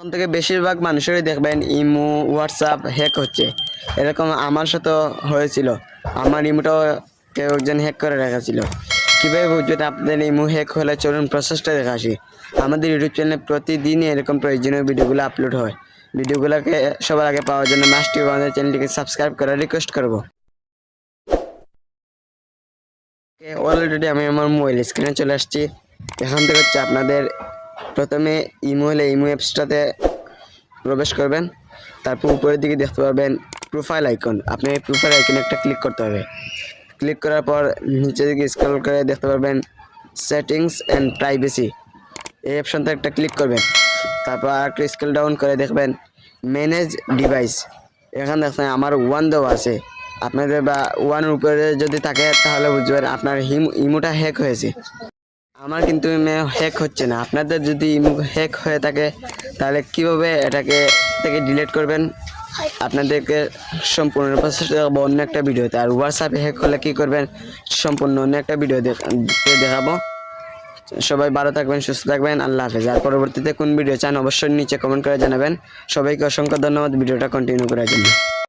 এখন থেকে বেশিরভাগ মানুষেরই দেখবেন ইমো, হোয়াটসঅ্যাপ হ্যাক হচ্ছে। এরকম আমার সাথে হয়েছিল। আমার ইমোটাও কেউ একজন হ্যাক করে রেখেছিল। কীভাবে বুঝবেন আপনাদের ইমো হ্যাক হলে চলুন প্রসেসটা দেখা আসি। আমাদের ইউটিউব চ্যানেলে প্রতিদিনই এরকম প্রয়োজনীয় ভিডিওগুলো আপলোড হয়। ভিডিওগুলোকে সবার আগে পাওয়ার জন্য মাস্টি আমাদের চ্যানেলটিকে সাবস্ক্রাইব করার রিকোয়েস্ট করব। অলরেডি আমি আমার মোবাইল স্ক্রিনে চলে আসছি। এখান থেকে হচ্ছে আপনাদের প্রথমে ইমো হলে ইমো অ্যাপসটাতে প্রবেশ করবেন। তারপর উপরের দিকে দেখতে পাবেন প্রোফাইল আইকন আপনি প্রোফাইল আইকনে একটা ক্লিক করতে হবে। ক্লিক করার পর নিচের দিকে স্ক্রল করে দেখতে পারবেন সেটিংস অ্যান্ড প্রাইভেসি এই অপশনটা একটা ক্লিক করবেন। তারপর আর একটু স্কেল ডাউন করে দেখবেন ম্যানেজ ডিভাইস এখানে দেখছেন আমার ওয়ান দেওয়া আছে। আপনাদের বা ওয়ানের উপরে যদি থাকে তাহলে বুঝবেন আপনার হিম ইমোটা হ্যাক হয়েছে। আমার কিন্তু হ্যাক হচ্ছে না। আপনাদের যদি হ্যাক হয়ে থাকে, তাহলে কীভাবে এটাকে থেকে ডিলিট করবেন? আপনাদেরকে সম্পূর্ণ দেখাবো অন্য একটা ভিডিওতে আর হোয়াটসঅ্যাপে হ্যাক হলে কী করবেন? সম্পূর্ণ অন্য একটা ভিডিও দেখাবো। সবাই ভালো থাকবেন, সুস্থ থাকবেন। আল্লাহ হাফেজ। আর পরবর্তীতে কোন ভিডিও চান, অবশ্যই নিচে কমেন্ট করে জানাবেন। সবাইকে অসংখ্য ধন্যবাদ। ভিডিওটা কন্টিনিউ করার জন্য।